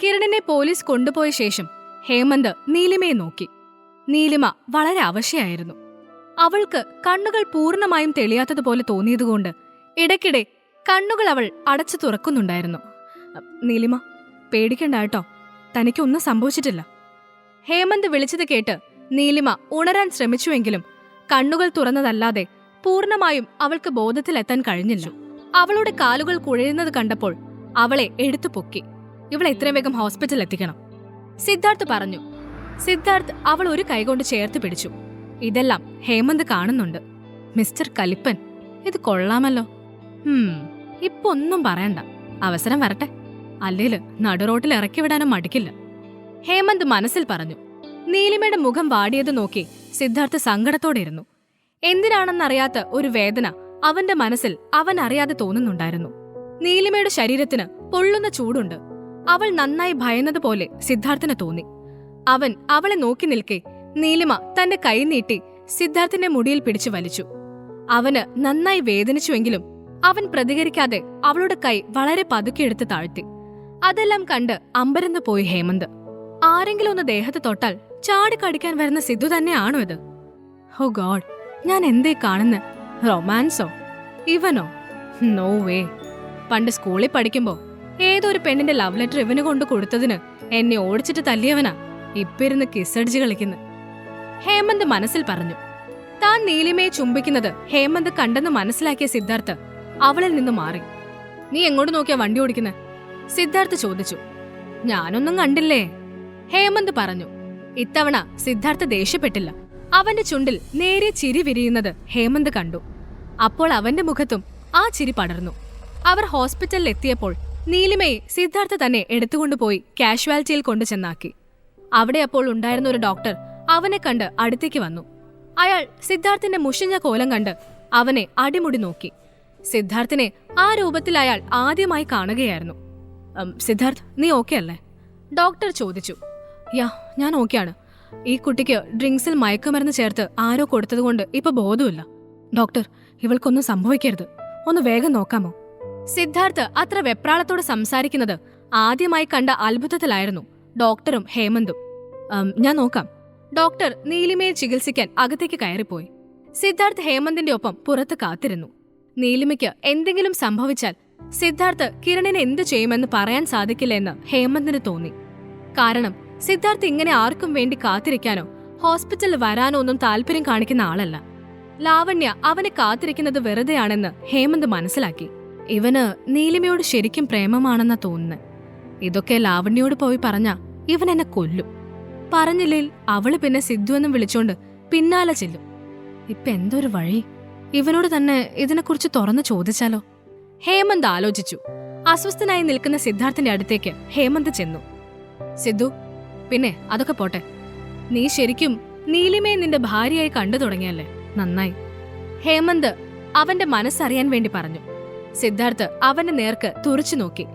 കിരണിനെ police കൊണ്ടുപോയ ശേഷം ഹേമന്ത് നീലിമയെ നോക്കി. നീലിമ വളരെ അവശയായിരുന്നു. അവൾക്ക് കണ്ണുകൾ പൂർണമായും തെളിയാത്തതുപോലെ തോന്നിയതുകൊണ്ട് ഇടയ്ക്കിടെ കണ്ണുകൾ അവൾ അടച്ചു തുറക്കുന്നുണ്ടായിരുന്നു. നീലിമ പേടിക്കണ്ട കേട്ടോ തനിക്കൊന്നും സംഭവിച്ചിട്ടില്ല. ഹേമന്ത് വിളിച്ചത് കേട്ട് നീലിമ ഉണരാൻ ശ്രമിച്ചുവെങ്കിലും കണ്ണുകൾ തുറന്നതല്ലാതെ പൂർണമായും അവൾക്ക് ബോധത്തിലെത്താൻ കഴിഞ്ഞില്ല. അവളുടെ കാലുകൾ കുഴയുന്നത് കണ്ടപ്പോൾ അവളെ എടുത്തു പൊക്കി. ഇവളെ എത്രയും വേഗം ഹോസ്പിറ്റലിൽ എത്തിക്കണം സിദ്ധാർത്ഥ് പറഞ്ഞു. സിദ്ധാർത്ഥ് അവൾ ഒരു കൈകൊണ്ട് ചേർത്ത് പിടിച്ചു. ഇതെല്ലാം ഹേമന്ത് കാണുന്നുണ്ട്. മിസ്റ്റർ കലിപ്പൻ ഇത് കൊള്ളാമല്ലോ. ഇപ്പൊ ഒന്നും പറയണ്ട. അവസരം വരട്ടെ. അല്ലേൽ നടുറോട്ടിൽ ഇറക്കി വിടാനും മടിക്കില്ല. ഹേമന്ത് മനസ്സിൽ പറഞ്ഞു. നീലിമയുടെ മുഖം വാടിയത് നോക്കി സിദ്ധാർത്ഥ് സങ്കടത്തോടെ ഇരുന്നു എന്തിനാണെന്നറിയാത്ത ഒരു വേദന അവന്റെ മനസ്സിൽ അവൻ അറിയാതെ തോന്നുന്നുണ്ടായിരുന്നു. നീലിമയുടെ ശരീരത്തിന് പൊള്ളുന്ന ചൂടുണ്ട്. അവൾ നന്നായി ഭയന്നതുപോലെ സിദ്ധാർത്ഥന് തോന്നി. അവൻ അവളെ നോക്കി നിൽക്കെ നീലിമ തന്റെ കൈ നീട്ടി സിദ്ധാർത്ഥന്റെ മുടിയിൽ പിടിച്ചു വലിച്ചു. അവന് നന്നായി വേദനിച്ചുവെങ്കിലും അവൻ പ്രതികരിക്കാതെ അവളുടെ കൈ വളരെ പതുക്കെ എടുത്ത് താഴ്ത്തി. അതെല്ലാം കണ്ട് അമ്പരന്ന് പോയി ഹേമന്ത്. ആരെങ്കിലും ഒന്ന് ദേഹത്ത് തൊട്ടാൽ ചാടിക്കടിക്കാൻ വരുന്ന സിദ്ധു തന്നെയാണോ ഇത്? ഹോ ഗോഡ് ഞാൻ എന്തേ കാണുന്ന? റൊമാൻസോ? ഇവനോ? No way. പണ്ട് സ്കൂളിൽ ഏതൊരു പെണ്ണിന്റെ ലവ് ലെറ്റർ ഇവന് കൊണ്ട് കൊടുത്തതിന് എന്നെ ഓടിച്ചിട്ട് തല്ലിയവനാ ഇപ്പിരുന്ന് കിസടിച്ച് കളിക്കുന്നു. ഹേമന്ത് മനസ്സിൽ പറഞ്ഞു. താൻ നീലിമയെ ചുംബിക്കുന്നത് ഹേമന്ത് കണ്ടെന്ന് മനസ്സിലാക്കിയ സിദ്ധാർത്ഥ് അവളിൽ നിന്ന് മാറി. നീ എങ്ങോട്ട് നോക്കിയാ വണ്ടി ഓടിക്കുന്നത് സിദ്ധാർത്ഥ് ചോദിച്ചു. ഞാനൊന്നും കണ്ടില്ലേ? ഹേമന്ത് പറഞ്ഞു. ഇത്തവണ സിദ്ധാർത്ഥ് ദേഷ്യപ്പെട്ടില്ല. അവന്റെ ചുണ്ടിൽ നേരെ ചിരി വിരിയുന്നത് ഹേമന്ത് കണ്ടു. അപ്പോൾ അവന്റെ മുഖത്തും ആ ചിരി പടർന്നു. അവർ ഹോസ്പിറ്റലിൽ എത്തിയപ്പോൾ നീലിമയെ സിദ്ധാർത്ഥ തന്നെ എടുത്തുകൊണ്ടുപോയി കാഷ്വാലിറ്റിയിൽ കൊണ്ടു ചെന്നാക്കി. അവിടെ അപ്പോൾ ഉണ്ടായിരുന്ന ഒരു ഡോക്ടർ അവനെ കണ്ട് അടുത്തേക്ക് വന്നു. അയാൾ സിദ്ധാർത്ഥിന്റെ മുഷിഞ്ഞ കോലം കണ്ട് അവനെ അടിമുടി നോക്കി. സിദ്ധാർത്ഥിനെ ആ രൂപത്തിൽ അയാൾ ആദ്യമായി കാണുകയായിരുന്നു. സിദ്ധാർത്ഥ് നീ ഓക്കെ അല്ലേ? ഡോക്ടർ ചോദിച്ചു. യാ ഞാൻ ഓക്കെയാണ് ഈ കുട്ടിക്ക് ഡ്രിങ്ക്സിൽ മയക്കുമരുന്ന് ചേർത്ത് ആരോ കൊടുത്തതുകൊണ്ട് ഇപ്പൊ ബോധമില്ല ഡോക്ടർ ഇവൾക്കൊന്നും സംഭവിക്കരുത്. ഒന്ന് വേഗം നോക്കാമോ? സിദ്ധാർത്ഥ് അത്ര വെപ്രാളത്തോട് സംസാരിക്കുന്നത് ആദ്യമായി കണ്ട അത്ഭുതത്തിലായിരുന്നു. ഡോക്ടറും ഹേമന്തും. ഞാൻ നോക്കാം. ഡോക്ടർ നീലിമയെ ചികിത്സിക്കാൻ അകത്തേക്ക് കയറിപ്പോയി. സിദ്ധാർത്ഥ് ഹേമന്തിന്റെ ഒപ്പം പുറത്ത് കാത്തിരുന്നു. നീലിമയ്ക്ക് എന്തെങ്കിലും സംഭവിച്ചാൽ സിദ്ധാർത്ഥ് കിരണിനെ എന്തു ചെയ്യുമെന്ന് പറയാൻ സാധിക്കില്ല എന്ന് ഹേമന്തിന് തോന്നി. കാരണം സിദ്ധാർത്ഥ് ഇങ്ങനെ ആർക്കും വേണ്ടി കാത്തിരിക്കാനോ ഹോസ്പിറ്റലിൽ വരാനോ ഒന്നും താല്പര്യം കാണിക്കുന്ന ആളല്ല. ലാവണ്യ അവനെ കാത്തിരിക്കുന്നത് വെറുതെയാണെന്ന് ഹേമന്ത് മനസ്സിലാക്കി. ഇവന് നീലിമയോട് ശരിക്കും പ്രേമമാണെന്ന തോന്നുന്നത് ഇതൊക്കെ ലാവണ്യോട് പോയി പറഞ്ഞ ഇവൻ എന്നെ കൊല്ലും. പറഞ്ഞില്ലേൽ അവൾ പിന്നെ സിദ്ധു എന്നും വിളിച്ചോണ്ട് പിന്നാലെ ചെല്ലും. ഇപ്പൊ എന്തൊരു വഴി? ഇവനോട് തന്നെ ഇതിനെക്കുറിച്ച് തുറന്നു ചോദിച്ചാലോ? ഹേമന്ത് ആലോചിച്ചു. അസ്വസ്ഥനായി നിൽക്കുന്ന സിദ്ധാർത്ഥിന്റെ അടുത്തേക്ക് ഹേമന്ത് ചെന്നു. സിദ്ധു പിന്നെ അതൊക്കെ പോട്ടെ. നീ ശരിക്കും നീലിമയെ നിന്റെ ഭാര്യയായി കണ്ടു തുടങ്ങിയല്ലേ? നന്നായി. ഹേമന്ത് അവന്റെ മനസ്സറിയാൻ വേണ്ടി പറഞ്ഞു. സിദ്ധാർത്ഥ് അവന്റെ നേർക്ക് തുറച്ചു നോക്കി.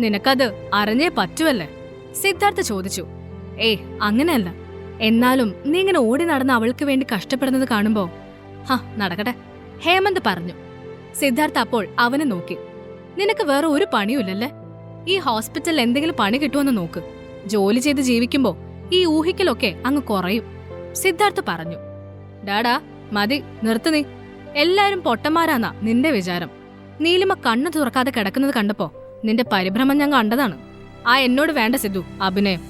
നിനക്കത് അറിഞ്ഞേ പറ്റുമല്ലേ സിദ്ധാർത്ഥ് ചോദിച്ചു. ഏയ് അങ്ങനെയല്ല. എന്നാലും നീ ഇങ്ങനെ ഓടി നടന്ന് അവൾക്ക് വേണ്ടി കഷ്ടപ്പെടുന്നത് കാണുമ്പോ ഹാ നടക്കട്ടെ ഹേമന്ത് പറഞ്ഞു. സിദ്ധാർത്ഥ് അപ്പോൾ അവനെ നോക്കി. നിനക്ക് വേറെ ഒരു പണിയുമില്ലല്ലേ? ഈ ഹോസ്പിറ്റലിൽ എന്തെങ്കിലും പണി കിട്ടുമെന്ന് നോക്ക്. ജോലി ചെയ്ത് ജീവിക്കുമ്പോ ഈ ഊഹിക്കലൊക്കെ അങ്ങ് കുറയും സിദ്ധാർത്ഥ് പറഞ്ഞു. ഡാഡാ മതി നിർത്ത് നീ. എല്ലാരും പൊട്ടന്മാരാന്നാ നിന്റെ വിചാരം. നീലിമ കണ്ണു തുറക്കാതെ കിടക്കുന്നത് കണ്ടപ്പോ നിന്റെ പരിഭ്രമം ഞാൻ കണ്ടതാണ്. ആ എന്നോട് വേണ്ട സിദ്ധു അഭിനയം.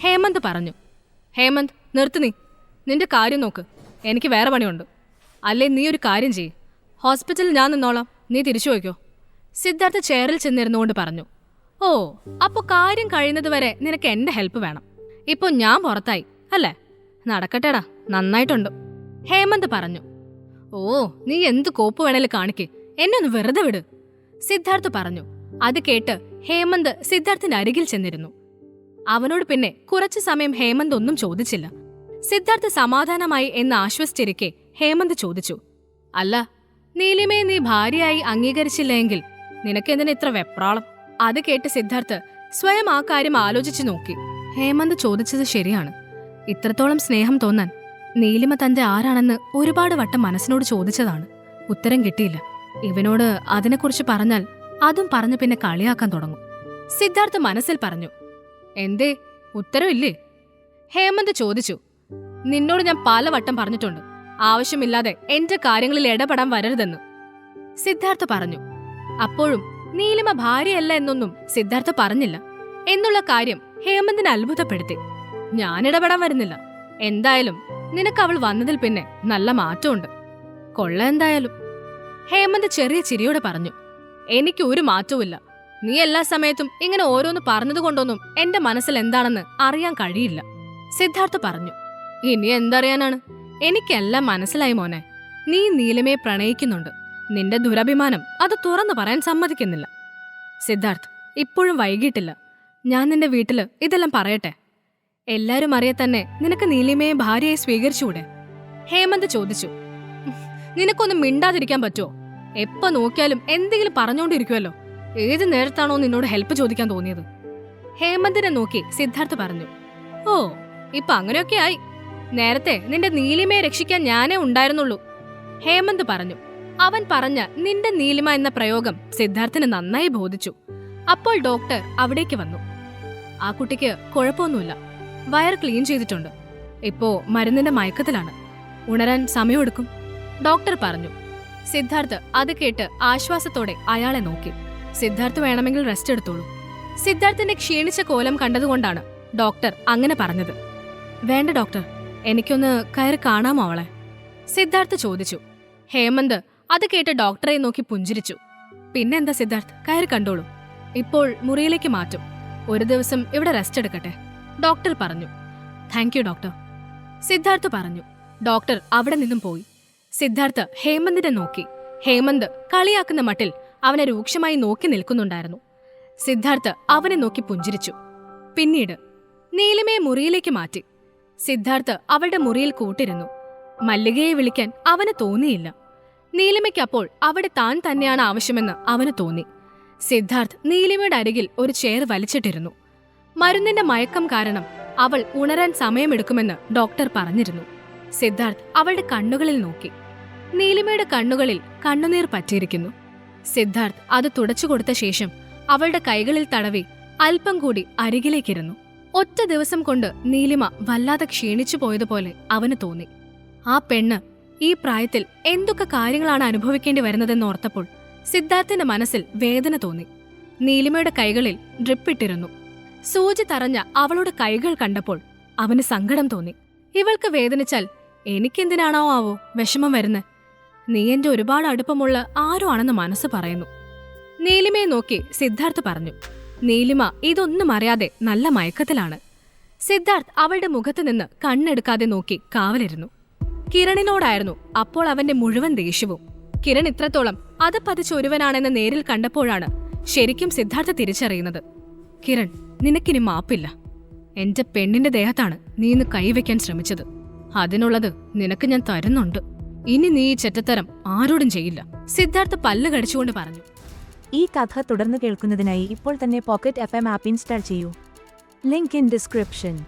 ഹേമന്ത് പറഞ്ഞു. ഹേമന്ത് നിർത്തു നീ. നിന്റെ കാര്യം നോക്ക്. എനിക്ക് വേറെ പണിയുണ്ട്. അല്ലേ നീ ഒരു കാര്യം ചെയ്യ്. ഹോസ്പിറ്റലിൽ ഞാൻ നിന്നോളാം. നീ തിരിച്ചു വയ്ക്കോ സിദ്ധാർത്ഥ ചെയറിൽ ചെന്നിരുന്നുകൊണ്ട് പറഞ്ഞു. ഓ അപ്പോൾ കാര്യം കഴിയുന്നതുവരെ നിനക്ക് എന്റെ ഹെൽപ്പ് വേണം. ഇപ്പോൾ ഞാൻ പുറത്തായി അല്ലേ? നടക്കട്ടെടാ നന്നായിട്ടുണ്ട്. ഹേമന്ത് പറഞ്ഞു. ഓ നീ എന്ത് കോപ്പ് വേണേലും കാണിക്ക്. എന്നെ ഒന്ന് വെറുതെ വിട്. സിദ്ധാർത്ഥ് പറഞ്ഞു. അത് കേട്ട് ഹേമന്ത് സിദ്ധാർത്ഥിന്റെ അരികിൽ ചെന്നിരുന്നു. അവനോട് പിന്നെ കുറച്ചു സമയം ഹേമന്ത് ഒന്നും ചോദിച്ചില്ല. സിദ്ധാർത്ഥ് സമാധാനമായി എന്ന് ആശ്വസിച്ചിരിക്കെ ഹേമന്ത് ചോദിച്ചു. അല്ല നീലിമയെ നീ ഭാര്യയായി അംഗീകരിച്ചില്ലെങ്കിൽ നിനക്കെന്തിനെ ഇത്ര വെപ്രാളം? അത് കേട്ട് സിദ്ധാർത്ഥ് സ്വയം ആ കാര്യം ആലോചിച്ചു നോക്കി. ഹേമന്ത് ചോദിച്ചത് ശരിയാണ്. ഇത്രത്തോളം സ്നേഹം തോന്നാൻ നീലിമ തന്റെ ആരാണെന്ന് ഒരുപാട് വട്ടം മനസ്സിനോട് ചോദിച്ചതാണ്. ഉത്തരം കിട്ടിയില്ല. ഇവനോട് അതിനെക്കുറിച്ച് പറഞ്ഞാൽ അതും പറഞ്ഞു പിന്നെ കളിയാക്കാൻ തുടങ്ങും. സിദ്ധാർത്ഥ് മനസ്സിൽ പറഞ്ഞു എന്തേ ഉത്തരവില്ലേ? ഹേമന്ത് ചോദിച്ചു നിന്നോട് ഞാൻ പലവട്ടം പറഞ്ഞിട്ടുണ്ട് ആവശ്യമില്ലാതെ എന്റെ കാര്യങ്ങളിൽ ഇടപെടാൻ വരരുതെന്ന്. സിദ്ധാർത്ഥ് പറഞ്ഞു അപ്പോഴും നീലിമ ഭാര്യയല്ല എന്നൊന്നും സിദ്ധാർത്ഥ പറഞ്ഞില്ല. എന്നുള്ള കാര്യം ഹേമന്തിനെ അത്ഭുതപ്പെടുത്തി. ഞാൻ ഇടപെടാൻ വരുന്നില്ല. എന്തായാലും നിനക്ക് അവൾ വന്നതിൽ പിന്നെ നല്ല മാറ്റമുണ്ട്. കൊള്ള എന്തായാലും. ഹേമന്ത് ചെറിയ ചിരിയോടെ പറഞ്ഞു എനിക്ക് ഒരു മാറ്റവുമില്ല. നീ എല്ലാ സമയത്തും ഇങ്ങനെ ഓരോന്ന് പറഞ്ഞതുകൊണ്ടൊന്നും എന്റെ മനസ്സിൽ എന്താണെന്ന് അറിയാൻ കഴിയില്ല. സിദ്ധാർത്ഥ പറഞ്ഞു ഇനി എന്തറിയാനാണ്? എനിക്കെല്ലാം മനസ്സിലായി മോനെ. നീ നീലമയെ പ്രണയിക്കുന്നുണ്ട്. നിന്റെ ദുരഭിമാനം അത് തുറന്നു പറയാൻ സമ്മതിക്കുന്നില്ല. സിദ്ധാർത്ഥ് ഇപ്പോഴും വൈകിട്ടില്ല. ഞാൻ നിന്റെ വീട്ടിൽ ഇതെല്ലാം പറയട്ടെ. എല്ലാരും അറിയെ തന്നെ നിനക്ക് നീലിമയെ ഭാര്യയെ സ്വീകരിച്ചുകൂടെ? ഹേമന്ത് ചോദിച്ചു നിനക്കൊന്നും മിണ്ടാതിരിക്കാൻ പറ്റുമോ എപ്പോ നോക്കിയാലും എന്തെങ്കിലും പറഞ്ഞുകൊണ്ടിരിക്കുമല്ലോ ഏത് നേരത്താണോ നിന്നോട് ഹെൽപ്പ് ചോദിക്കാൻ തോന്നിയത്? ഹേമന്തിനെ നോക്കി സിദ്ധാർത്ഥ് പറഞ്ഞു ഓ ഇപ്പൊ അങ്ങനെയൊക്കെ ആയി. നേരത്തെ നിന്റെ നീലിമയെ രക്ഷിക്കാൻ ഞാനേ ഉണ്ടായിരുന്നുള്ളൂ. ഹേമന്ത് പറഞ്ഞു അവൻ പറഞ്ഞ നിന്റെ നീലിമ എന്ന പ്രയോഗം സിദ്ധാർത്ഥിന് നന്നായി ബോധിച്ചു. അപ്പോൾ ഡോക്ടർ അവിടേക്ക് വന്നു. ആ കുട്ടിക്ക് കുഴപ്പമൊന്നുമില്ല. വയർ ക്ലീൻ ചെയ്തിട്ടുണ്ട്. ഇപ്പോ മരുന്നിന്റെ മയക്കത്തിലാണ്. ഉണരാൻ സമയമെടുക്കും. ഡോക്ടർ പറഞ്ഞു സിദ്ധാർത്ഥ് അത് കേട്ട് ആശ്വാസത്തോടെ അയാളെ നോക്കി. സിദ്ധാർത്ഥ് വേണമെങ്കിൽ റെസ്റ്റ് എടുത്തോളൂ. സിദ്ധാർത്ഥിന്റെ ക്ഷീണിച്ച കോലം കണ്ടതുകൊണ്ടാണ് ഡോക്ടർ അങ്ങനെ പറഞ്ഞത്. വേണ്ട ഡോക്ടർ എനിക്കൊന്ന് കയറി കാണാമോ അവളെ? സിദ്ധാർത്ഥ് ചോദിച്ചു. ഹേമന്ത് അത് കേട്ട് ഡോക്ടറെ നോക്കി പുഞ്ചിരിച്ചു. പിന്നെന്താ സിദ്ധാർത്ഥ് കയറി കണ്ടോളൂ. ഇപ്പോൾ മുറിയിലേക്ക് മാറ്റും. ഒരു ദിവസം ഇവിടെ റെസ്റ്റ് എടുക്കട്ടെ? ഡോക്ടർ പറഞ്ഞു. താങ്ക് യു ഡോക്ടർ സിദ്ധാർത്ഥ് പറഞ്ഞു. ഡോക്ടർ അവിടെ നിന്നും പോയി. സിദ്ധാർത്ഥ് ഹേമന്തിനെ നോക്കി. ഹേമന്ത് കളിയാക്കുന്ന മട്ടിൽ അവനെ രൂക്ഷമായി നോക്കി നിൽക്കുന്നുണ്ടായിരുന്നു. സിദ്ധാർത്ഥ് അവനെ നോക്കി പുഞ്ചിരിച്ചു. പിന്നീട് നീലിമയെ മുറിയിലേക്ക് മാറ്റി. സിദ്ധാർത്ഥ് അവളുടെ മുറിയിൽ കൂട്ടിരുന്നു. മല്ലികയെ വിളിക്കാൻ അവന് തോന്നിയില്ല. നീലിമയ്ക്ക് അപ്പോൾ അവിടെ താൻ തന്നെയാണ് ആവശ്യമെന്ന് അവന് തോന്നി. സിദ്ധാർത്ഥ് നീലിമയുടെ അരികിൽ ഒരു ചെയർ വലിച്ചിട്ടിരുന്നു. മരുന്നിന്റെ മയക്കം കാരണം അവൾ ഉണരാൻ സമയമെടുക്കുമെന്ന് ഡോക്ടർ പറഞ്ഞിരുന്നു. സിദ്ധാർത്ഥ് അവളുടെ കണ്ണുകളിൽ നോക്കി. നീലിമയുടെ കണ്ണുകളിൽ കണ്ണുനീർ പറ്റിയിരിക്കുന്നു. സിദ്ധാർത്ഥ് അത് തുടച്ചു കൊടുത്ത ശേഷം അവളുടെ കൈകളിൽ തടവി അല്പം കൂടി അരികിലേക്കിരുന്നു. ഒറ്റ ദിവസം കൊണ്ട് നീലിമ വല്ലാതെ ക്ഷീണിച്ചു പോയതുപോലെ അവന് തോന്നി. ആ പെണ്ണ് ഈ പ്രായത്തിൽ എന്തൊക്കെ കാര്യങ്ങളാണ് അനുഭവിക്കേണ്ടി വരുന്നതെന്ന് ഓർത്തപ്പോൾ സിദ്ധാർത്ഥിന്റെ മനസ്സിൽ വേദന തോന്നി. നീലിമയുടെ കൈകളിൽ ഡ്രിപ്പിട്ടിരുന്നു. സൂചി തറഞ്ഞ അവളുടെ കൈകൾ കണ്ടപ്പോൾ അവന് സങ്കടം തോന്നി. ഇവൾക്ക് വേദനിച്ചാൽ എനിക്കെന്തിനാണോ ആവോ വിഷമം വരുന്നത്? നീ എന്റെ ഒരുപാട് അടുപ്പമുള്ള ആരോ ആണെന്ന് മനസ്സ് പറയുന്നു. നീലിമയെ നോക്കി സിദ്ധാർത്ഥ് പറഞ്ഞു നീലിമ ഇതൊന്നും അറിയാതെ നല്ല മയക്കത്തിലാണ്. സിദ്ധാർത്ഥ് അവളുടെ മുഖത്ത് നിന്ന് കണ്ണെടുക്കാതെ നോക്കി കാവലിരുന്നു. കിരണിനോടായിരുന്നു അപ്പോൾ അവന്റെ മുഴുവൻ ദേഷ്യവും. കിരൺ ഇത്രത്തോളം അത് പതിച്ചൊരുവനാണെന്ന് നേരിൽ കണ്ടപ്പോഴാണ് ശരിക്കും സിദ്ധാർത്ഥ തിരിച്ചറിയുന്നത്. കിരൺ നിനക്കിനി മാപ്പില്ല. എന്റെ പെണ്ണിന്റെ ദേഹത്താണ് നീ ഇന്ന് കൈവയ്ക്കാൻ ശ്രമിച്ചത്. അതിനുള്ളത് നിനക്ക് ഞാൻ തരുന്നുണ്ട്. ഇനി നീ ഈ ചെറ്റത്തരം ആരോടും ചെയ്യില്ല. സിദ്ധാർത്ഥ പല്ല് കടിച്ചുകൊണ്ട് പറഞ്ഞു. ഈ കഥ തുടർന്ന് കേൾക്കുന്നതിനായി ഇപ്പോൾ തന്നെ pocket F M app install ചെയ്യൂ. Link in description